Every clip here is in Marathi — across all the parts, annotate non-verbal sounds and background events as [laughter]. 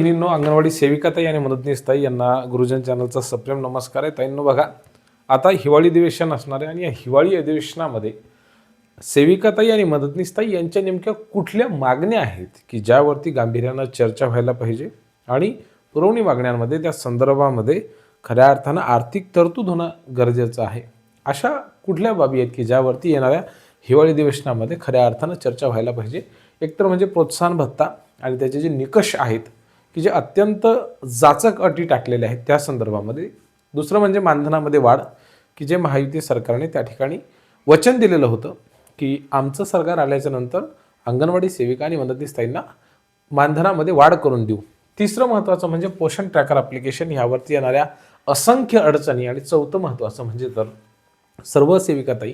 बहिणींनो अंगणवाडी सेविका ताई आणि मदतनीस ताई यांना गुरुजन चॅनलचा सप्रेम नमस्कार आहे. ताईंनो बघा आता हिवाळी अधिवेशन असणार आहे आणि या हिवाळी अधिवेशनामध्ये सेविका ताई आणि मदतनीस ताई यांच्या नेमक्या कुठल्या मागण्या आहेत की ज्यावरती गांभीर्यानं चर्चा व्हायला पाहिजे आणि पुरवणी मागण्यांमध्ये त्या संदर्भामध्ये खऱ्या अर्थानं आर्थिक तरतूद होणं गरजेचं आहे. अशा कुठल्या बाबी आहेत की ज्यावरती येणाऱ्या हिवाळी अधिवेशनामध्ये खऱ्या अर्थानं चर्चा व्हायला पाहिजे? एकतर म्हणजे प्रोत्साहन भत्ता आणि त्याचे जे निकष आहेत की जे अत्यंत जाचक अटी टाकलेल्या आहेत त्या संदर्भामध्ये. दुसरं म्हणजे मानधनामध्ये वाढ की जे महायुती सरकारने त्या ठिकाणी वचन दिलेलं होतं की आमचं सरकार आल्याच्यानंतर अंगणवाडी सेविका आणि मदतनीसताईंना मानधनामध्ये वाढ करून देऊ. तिसरं महत्त्वाचं म्हणजे पोषण ट्रॅकर ॲप्लिकेशन ह्यावरती येणाऱ्या असंख्य अडचणी आणि चौथं महत्त्वाचं म्हणजे तर सर्व सेविकाताई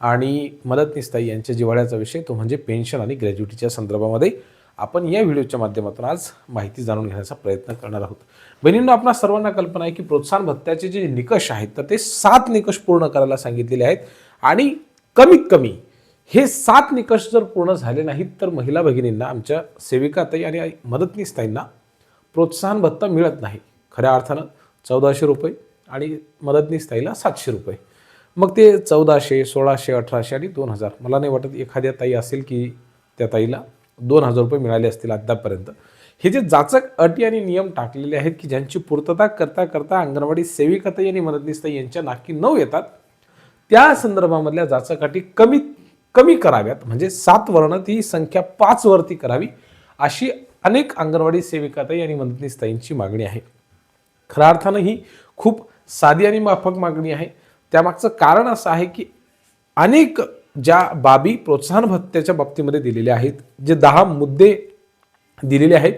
आणि मदतनीसताई यांच्या जिव्हाळ्याचा विषय तो म्हणजे पेन्शन आणि ग्रॅज्युटीच्या संदर्भामध्ये आपण या व्हिडिओच्या माध्यमातून आज माहिती जाणून घेण्याचा प्रयत्न करणार आहोत. बहिणींना आपणा सर्वांना कल्पना आहे की प्रोत्साहन भत्त्याचे जे निकष आहेत तर ते सात निकष पूर्ण करायला सांगितलेले आहेत. आणि कमीत कमी हे सात निकष जर पूर्ण झाले नाहीत तर महिला भगिनींना आमच्या सेविकाताई आणि मदतनीसताईंना प्रोत्साहन भत्ता मिळत नाही. खऱ्या अर्थानं चौदाशे रुपये आणि मदतनीस ताईला सातशे रुपये. मग ते चौदाशे सोळाशे अठराशे आणि दोन हजार. मला नाही वाटत एखाद्या ताई असेल की त्या ताईला दोन हजार रुपये मिळाले असतील आत्तापर्यंत हे जे जाचक अटी आणि नियम टाकलेले आहेत की ज्यांची पूर्तता करता करता अंगणवाडी सेविकाताई आणि मदतनीसताई यांच्या नाकी नऊ येतात त्या संदर्भामधल्या जाचक अटी कमी कमी कराव्यात. म्हणजे सात वर्ण ती संख्या पाच वरती करावी अशी अनेक अंगणवाडी सेविकाताई आणि मदतनीसताईंची मागणी आहे. खऱ्या अर्थानं ही खूप साधी आणि माफक मागणी आहे. त्यामागचं कारण असं आहे की अनेक ज्या बाबी प्रोत्साहन भत्त्याच्या बाबतीमध्ये दिलेल्या आहेत जे दहा मुद्दे दिलेले आहेत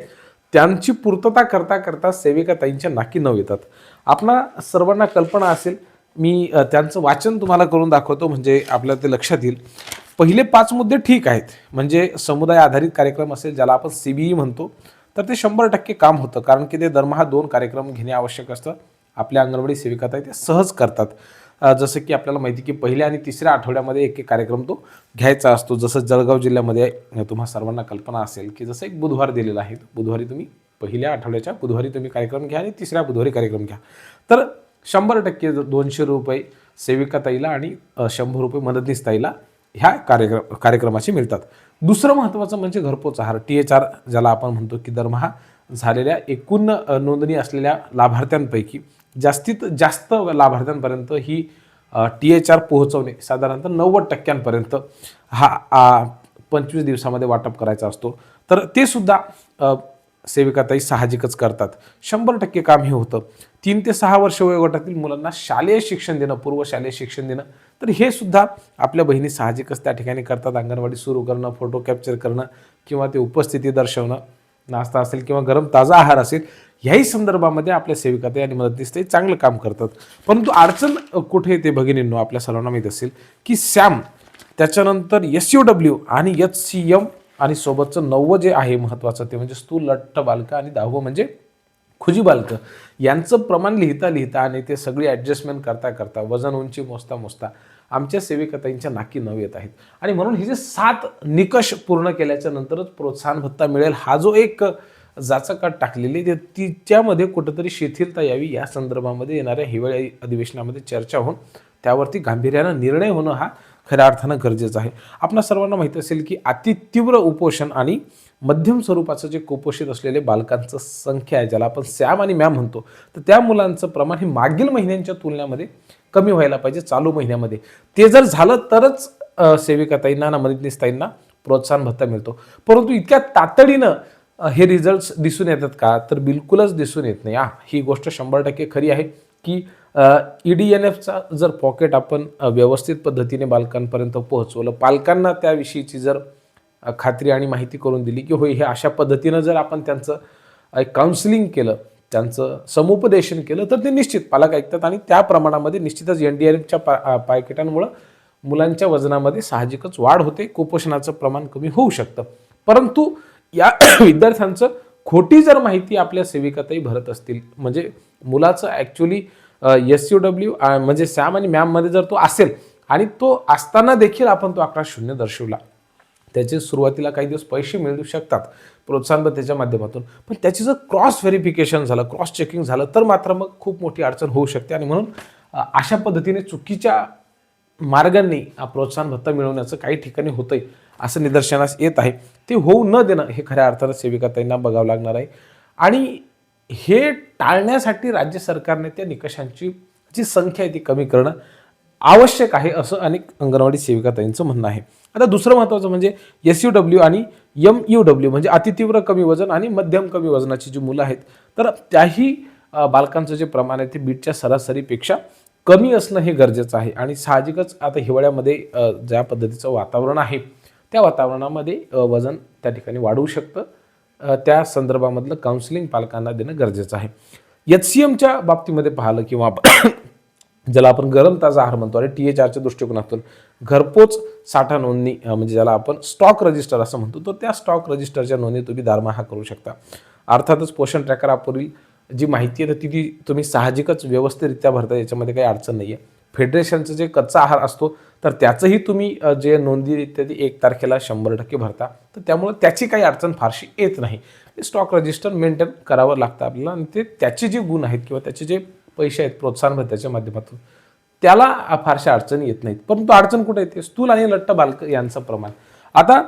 त्यांची पूर्तता करता करता सेविका ताईंच्या नाकी नव येतात. आपणा सर्वांना कल्पना असेल मी त्यांचं वाचन तुम्हाला करून दाखवतो म्हणजे आपल्या ते लक्षात येईल. पहिले पाच मुद्दे ठीक आहेत म्हणजे समुदाय आधारित कार्यक्रम असेल ज्याला आपण सी बी ई म्हणतो तर ते शंभर टक्के काम होतं कारण की ते दरमहा दोन कार्यक्रम घेणे आवश्यक असतं. आपल्या अंगणवाडी सेविका ताई ते सहज करतात. जसं की आपल्याला माहिती की पहिल्या आणि तिसऱ्या आठवड्यामध्ये एक एक कार्यक्रम तो घ्यायचा असतो. जसं जळगाव जिल्ह्यामध्ये तुम्हा सर्वांना कल्पना असेल की जसं एक बुधवार दिलेला आहे. बुधवारी तुम्ही पहिल्या आठवड्याच्या बुधवारी तुम्ही कार्यक्रम घ्या आणि तिसऱ्या बुधवारी कार्यक्रम घ्या. तर शंभर टक्के दोनशे रुपये सेविका ताईला आणि शंभर रुपये मदतनीस ताईला ह्या कार्यक्रम कार्यक्रमाचे मिळतात. दुसरं महत्त्वाचं म्हणजे घरपोच आहार. टी एच आर ज्याला आपण म्हणतो की दरमहा झालेल्या एकूण नोंदणी असलेल्या लाभार्थ्यांपैकी जास्तीत जास्त लाभार्थ्यांपर्यंत ही टी एच आर पोहोचवणे साधारणतः नव्वद टक्क्यांपर्यंत हा पंचवीस दिवसामध्ये वाटप करायचा असतो. तर ते सुद्धा सेविकाताई साहजिकच करतात. शंभर टक्के काम हे होतं. तीन ते सहा वर्ष वयोगटातील मुलांना शालेय शिक्षण देणं पूर्व शालेय शिक्षण देणं तर हे सुद्धा आपल्या बहिणी साहजिकच त्या ठिकाणी करतात. अंगणवाडी सुरू करणं फोटो कॅप्चर करणं किंवा ते उपस्थिती दर्शवणं नाश्ता असेल किंवा गरम ताजा आहार असेल ह्याही संदर्भामध्ये आपल्या सेविकाताई आणि मदतनीस ते चांगलं काम करतात. परंतु अडचण कुठे येते भगिनींनो आपल्या सर्वांना माहीत असेल की सॅम त्याच्यानंतर एस यू डब्ल्यू आणि एच सी एम आणि सोबतचं नववं जे आहे महत्त्वाचं ते म्हणजे स्थूल लठ्ठ बालकं आणि दहावं म्हणजे खुजी बालकं. यांचं प्रमाण लिहिता लिहिता आणि ते सगळी ॲडजस्टमेंट करता करता वजन उंची मोजता मोजता आमच्या सेविकताईंच्या नाकी नव येत आहेत. आणि म्हणून हे जे सात निकष पूर्ण केल्याच्या नंतरच प्रोत्साहन भत्ता मिळेल. हा जो एक जाचकाट टाकलेली ते तिच्यामध्ये कुठंतरी शिथिलता यावी या संदर्भामध्ये येणाऱ्या हिवाळी अधिवेशनामध्ये चर्चा होऊन त्यावरती गांभीर्यानं निर्णय होणं हा खऱ्या अर्थानं गरजेचं आहे. आपणा सर्वांना माहीत असेल की अतितीव्र उपोषण आणि मध्यम स्वरूपाचं जे कुपोषित असलेले बालकांचं संख्या आहे ज्याला आपण सॅम आणि मॅम म्हणतो तर त्या मुलांचं प्रमाण हे मागील महिन्यांच्या तुलनेमध्ये कमी व्हायला पाहिजे चालू महिन्यामध्ये. ते जर झालं तरच सेविकाताईंना ना मदतनीसताईंना प्रोत्साहन भत्ता मिळतो. परंतु इतक्या तातडीनं हे रिझल्ट्स दिसून येतात का? तर बिलकुलच दिसून येत नाही. हा ही गोष्ट शंभर टक्के खरी आहे की ई डी एन एफचा जर पॉकेट आपण व्यवस्थित पद्धतीने बालकांपर्यंत पोहोचवलं पालकांना त्याविषयीची जर खात्री आणि माहिती करून दिली की होय हे अशा पद्धतीनं जर आपण त्यांचं एक काउन्सिलिंग केलं त्यांचं समुपदेशन केलं तर ते निश्चित पालक ऐकतात आणि त्या प्रमाणामध्ये निश्चितच एन डी आर एफच्या पा पायकेटांमुळं मुलांच्या वजनामध्ये साहजिकच वाढ होते कुपोषणाचं प्रमाण कमी होऊ शकतं. परंतु या [coughs] विद्यार्थ्यांचं खोटी जर माहिती आपल्या सेविकातही भरत असतील म्हणजे मुलाचं ॲक्च्युली एस यू डब्ल्यू म्हणजे सॅम आणि मॅममध्ये जर तो असेल आणि तो असताना देखील आपण तो आकडा शून्य दर्शवला त्याचे सुरुवातीला काही दिवस पैसे मिळू शकतात प्रोत्साहन त्याच्या माध्यमातून. पण त्याची जर क्रॉस व्हेरिफिकेशन झालं क्रॉस चेकिंग झालं तर मात्र मग खूप मोठी अडचण होऊ शकते. आणि म्हणून अशा पद्धतीने चुकीच्या मार्गांनी प्रोत्साहन भत्ता मिळवण्याचं काही ठिकाणी होतंय. असं निदर्शनास येत आहे. ते होऊ न देणं हे खऱ्या अर्थानं सेविकाताईंना बघावं लागणार आहे. आणि हे टाळण्यासाठी राज्य सरकारने त्या निकषांची जी संख्या आहे ती कमी करणं आवश्यक आहे असं अनेक अंगणवाडी सेविकाताईंचं म्हणणं आहे. आता दुसरं महत्त्वाचं म्हणजे एस यू डब्ल्यू आणि एम यू डब्ल्यू म्हणजे अतितीव्र कमी वजन आणि मध्यम कमी वजनाची जी मुलं आहेत तर त्याही बालकांचं जे प्रमाण आहे ते बीटच्या सरासरीपेक्षा कमी असणं हे गरजेचं आहे. आणि साहजिकच आता हिवाळ्यामध्ये ज्या पद्धतीचं वातावरण आहे त्या वातावरणामध्ये वजन त्या ठिकाणी वाढवू शकतं. त्या संदर्भामधलं काउन्सिलिंग पालकांना देणं गरजेचं आहे. एच सी एमच्या बाबतीमध्ये पाहिलं किंवा [coughs] ज्याला आपण गरम ताजा आहार म्हणतो आणि टी एच आरच्या दृष्टिकोनातून घरपोच साठा नोंदणी म्हणजे ज्याला आपण स्टॉक रजिस्टर असं म्हणतो तर त्या स्टॉक रजिस्टरच्या नोंदणी तुम्ही दारमाहा करू शकता. अर्थातच पोषण ट्रॅकर ॲपवरील जी माहिती आहे तर ती ती तुम्ही साहजिकच व्यवस्थितरित्या भरता याच्यामध्ये काही अडचण नाही आहे फेडरेशनचं जे कच्चा आहार असतो तर त्याचंही तुम्ही जे नोंदी इत्यादी एक तारखेला शंभर टक्के भरता तर त्यामुळे त्याची काही अडचण फारशी येत नाही. स्टॉक रजिस्टर मेंटेन करावं लागतं आपल्याला आणि ते त्याचे जे गुण आहेत किंवा त्याचे जे पैसे आहेत प्रोत्साहन भत्त्याच्या माध्यमातून त्याला फारशा अडचणी येत नाहीत. परंतु अडचण कुठे येते? स्थूल आणि लट्ट बालक यांचं प्रमाण. आता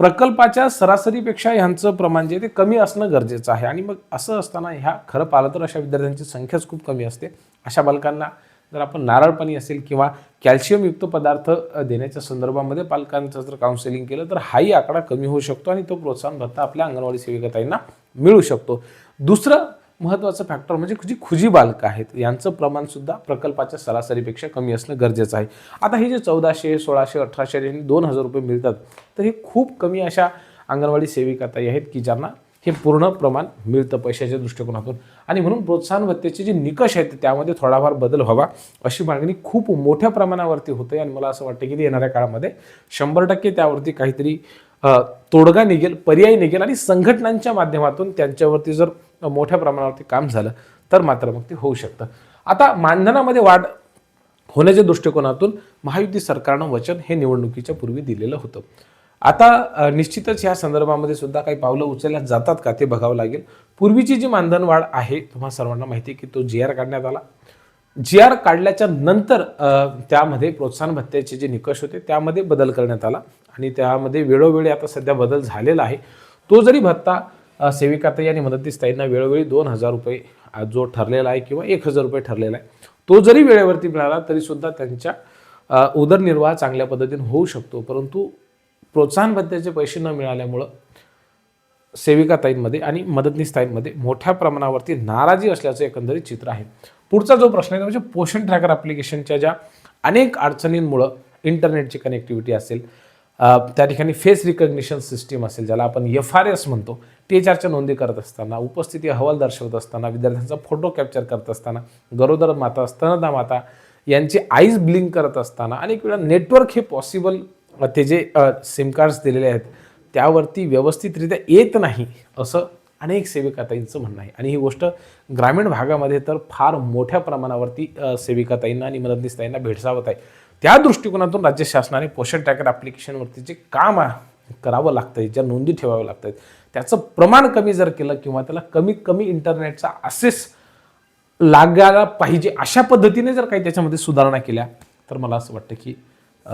प्रकल्पाच्या सरासरीपेक्षा ह्यांचं प्रमाण जे ते कमी असणं गरजेचं आहे. आणि मग असं असताना ह्या खरं पाहिलं तर अशा विद्यार्थ्यांची संख्याच खूप कमी असते. अशा बालकांना जर आपण नारळ पाणी असेल किंवा कॅल्शियमयुक्त पदार्थ देण्याच्या संदर्भामध्ये पालकांचं जर काउन्सिलिंग केलं तर हाही आकडा कमी होऊ शकतो आणि तो प्रोत्साहन भत्ता आपल्या अंगणवाडी सेविकताईंना मिळू शकतो. दुसरं महत्त्वाचं फॅक्टर म्हणजे जी खुजी बालकं आहेत. यांचं प्रमाणसुद्धा प्रकल्पाच्या सरासरीपेक्षा कमी असणं गरजेचं आहे. आता हे जे चौदाशे सोळाशे अठराशे आणि दोन हजार रुपये मिळतात तर हे खूप कमी अशा अंगणवाडी सेविकाताई आहेत की ज्यांना हे पूर्ण प्रमाण मिळतं पैशाच्या दृष्टिकोनातून. आणि म्हणून प्रोत्साहन भत्त्याचे जे निकष आहेत त्यामध्ये थोडाफार बदल व्हावा अशी मागणी खूप मोठ्या प्रमाणावरती होते आणि मला असं वाटतं की येणाऱ्या काळामध्ये शंभर टक्के त्यावरती काहीतरी तोडगा निघेल पर्याय निघेल आणि संघटनांच्या माध्यमातून त्यांच्यावरती जर मोठ्या प्रमाणावरती काम झालं तर मात्र मग ते होऊ शकतं. आता मानधनामध्ये वाढ होण्याच्या दृष्टिकोनातून महायुती सरकारनं वचन हे निवडणुकीच्या पूर्वी दिलेलं होतं. आता निश्चितच या संदर्भामध्ये सुद्धा काही पावलं उचलल्या जातात का ते बघावं लागेल. पूर्वीची जी मानधन वाढ आहे तुम्हा सर्वांना माहिती आहे की तो जी आर काढण्यात आला. जी आर काढल्याच्या नंतर त्यामध्ये प्रोत्साहन भत्त्याचे जे निकष होते त्यामध्ये बदल करण्यात आला. आणि त्यामध्ये वेळोवेळी आता सध्या बदल झालेला आहे. तो जरी भत्ता सेविकाताई आणि मदतीस्ताईंना वेळोवेळी दोन हजार रुपये जो ठरलेला आहे किंवा एक हजार रुपये ठरलेला आहे तो जरी वेळेवरती मिळाला तरीसुद्धा त्यांच्या उदरनिर्वाह चांगल्या पद्धतीने होऊ शकतो. परंतु प्रोत्साहन भत्त्याचे पैसे न मिळाल्यामुळं सेविकाताईंमध्ये आणि मदतनीसताईंमध्ये मोठ्या प्रमाणावरती नाराजी असल्याचं एकंदरीत चित्र आहे. पुढचा जो प्रश्न आहे तो म्हणजे पोषण ट्रॅकर ॲप्लिकेशनच्या ज्या अनेक अडचणींमुळं इंटरनेटची कनेक्टिव्हिटी असेल त्या ठिकाणी फेस रिकग्निशन सिस्टीम असेल ज्याला आपण एफ आर एस म्हणतो टी एच आरच्या नोंदी करत असताना उपस्थिती अहवाल दर्शवत असताना विद्यार्थ्यांचा फोटो कॅप्चर करत असताना गरोदर माता स्तनदा माता यांची आईज ब्लिंक करत असताना अनेक वेळा नेटवर्क हे पॉसिबल ते जे सिम कार्ड्स दिलेले आहेत त्यावरती व्यवस्थितरित्या येत नाही असं अनेक सेविकाताईंचं म्हणणं आहे. आणि ही गोष्ट ग्रामीण भागामध्ये तर फार मोठ्या प्रमाणावरती सेविकाताईंना आणि मदतनीसताईंना भेडसावत आहे. त्या दृष्टिकोनातून राज्य शासनाने पोषण ट्रॅकर ॲप्लिकेशनवरती जे काम करावं लागतं ज्या नोंदी ठेवाव्या लागतात त्याचं प्रमाण कमी जर केलं किंवा त्याला कमीत कमी इंटरनेटचा असेस लागायला पाहिजे अशा पद्धतीने जर काही त्याच्यामध्ये सुधारणा केल्या तर मला असं वाटतं की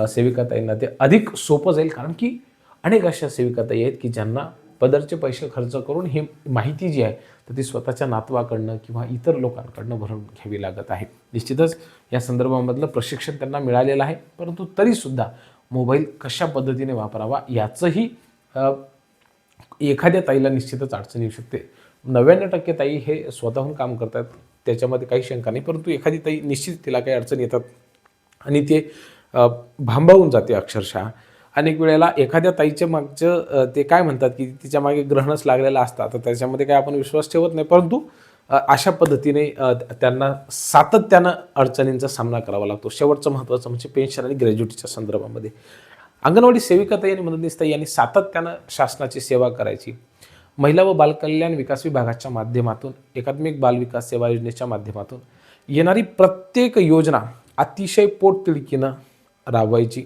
सेविकाताईंना ते अधिक सोपं जाईल. कारण की अनेक अशा सेविकाताई आहेत की ज्यांना पदरचे पैसे खर्च करून ही माहिती जी आहे तर ती स्वतःच्या नातवाकडनं किंवा इतर लोकांकडनं भरून घ्यावी लागत आहे. निश्चितच या संदर्भामधलं प्रशिक्षण त्यांना मिळालेलं आहे. परंतु तरीसुद्धा मोबाईल कशा पद्धतीने वापरावा याचंही एखाद्या ताईला निश्चितच अडचण येऊ शकते. नव्याण्णव टक्के ताई हे स्वतःहून काम करतात त्याच्यामध्ये काही शंका नाही. परंतु एखादी ताई निश्चित तिला काही अडचण येतात आणि ते भांबावून जाते अक्षरशः. अनेक वेळेला एखाद्या ताईच्या मागचं ते काय म्हणतात की तिच्यामागे ग्रहणच लागलेलं असतं तर त्याच्यामध्ये काय आपण विश्वास ठेवत नाही परंतु अशा पद्धतीने त्यांना सातत्यानं अडचणींचा सामना करावा लागतो. शेवटचं महत्त्वाचं म्हणजे पेन्शन आणि ग्रॅज्युएटीच्या संदर्भामध्ये. अंगणवाडी सेविकाताई आणि मदतनीसताई यांनी सातत्यानं शासनाची सेवा करायची. महिला व बालकल्याण विकास विभागाच्या माध्यमातून एकात्मिक बालविकास सेवा योजनेच्या माध्यमातून येणारी प्रत्येक योजना अतिशय पोटतिडकीनं राबवायची.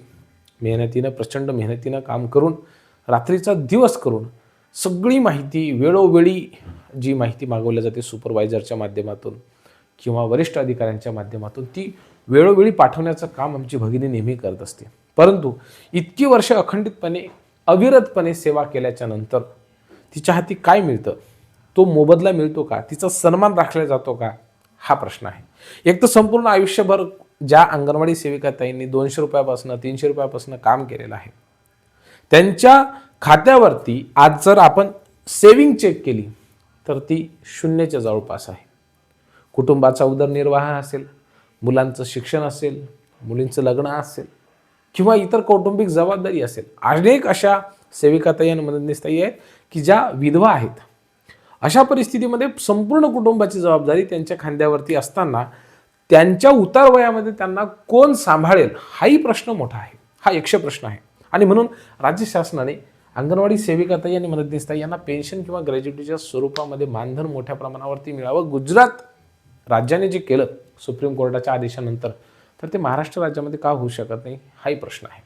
मेहनतीनं प्रचंड मेहनतीनं काम करून रात्रीचा दिवस करून सगळी माहिती वेळोवेळी जी माहिती मागवली जाते सुपरवायझरच्या माध्यमातून किंवा वरिष्ठ अधिकाऱ्यांच्या माध्यमातून ती वेळोवेळी पाठवण्याचं काम आमची भगिनी नेहमी करत असते. परंतु इतकी वर्ष अखंडितपणे अविरतपणे सेवा केल्याच्यानंतर तिच्या हाती काय मिळतं? तो मोबदला मिळतो का? तिचा सन्मान राखला जातो का? हा प्रश्न आहे. एक तर संपूर्ण आयुष्यभर ज्या अंगणवाडी सेविकाताईंनी दोनशे रुपयापासून तीनशे रुपयापासून काम केलेलं आहे त्यांच्या खात्यावरती आज जर आपण सेविंग चेक केली तर ती शून्यच्या जवळपास आहे. कुटुंबाचा उदरनिर्वाह असेल मुलांचं शिक्षण असेल मुलींचं लग्न असेल किंवा इतर कौटुंबिक जबाबदारी असेल अनेक अशा सेविकाताई आणि मदतनीसताई आहेत की ज्या विधवा आहेत. अशा परिस्थितीमध्ये संपूर्ण कुटुंबाची जबाबदारी त्यांच्या खांद्यावरती असताना त्यांच्या उतार वयामध्ये त्यांना कोण सांभाळेल हाही प्रश्न मोठा आहे. हा यक्ष प्रश्न आहे. आणि म्हणून राज्य शासनाने अंगणवाडी सेविकाताई आणि मदतनीसताई यांना पेन्शन किंवा ग्रॅज्युटीच्या स्वरूपामध्ये मानधन मोठ्या प्रमाणावरती मिळावं. गुजरात राज्याने जे केलं सुप्रीम कोर्टाच्या आदेशानंतर तर ते महाराष्ट्र राज्यामध्ये का होऊ शकत नाही हाही प्रश्न आहे.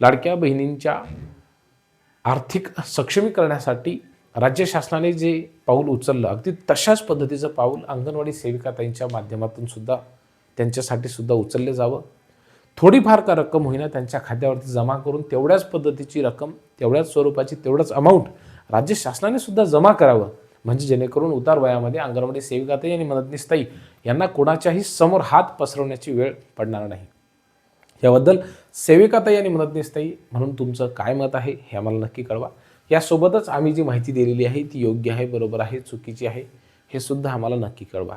लाडक्या बहिणींच्या आर्थिक सक्षमीकरणासाठी राज्य शासनाने जे पाऊल उचललं अगदी तशाच पद्धतीचं पाऊल अंगणवाडी सेविकाताईंच्या माध्यमातून सुद्धा त्यांच्यासाठी सुद्धा उचलले जावं. थोडीफार का रक्कम होईना त्यांच्या खात्यावरती जमा करून तेवढ्याच पद्धतीची रक्कम तेवढ्याच स्वरूपाची तेवढंच अमाऊंट राज्य शासनाने सुद्धा जमा करावं. म्हणजे जेणेकरून उतार वयामध्ये अंगणवाडी सेविकाताई आणि मदतनीसताई यांना कोणाच्याही समोर हात पसरवण्याची वेळ पडणार नाही. याबद्दल सेविकाताई आणि मदतनीसताई म्हणून तुमचं काय मत आहे हे आम्हाला नक्की कळवा. यासोबतच आम्ही जी माहिती दिलेली आहे ती योग्य आहे बरोबर आहे चुकीची आहे हे सुद्धा आम्हाला नक्की कळवा.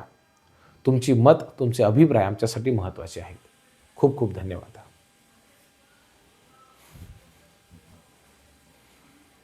तुमची मत तुमचे अभिप्राय आमच्यासाठी महत्त्वाचे आहेत. खूप खूप धन्यवाद.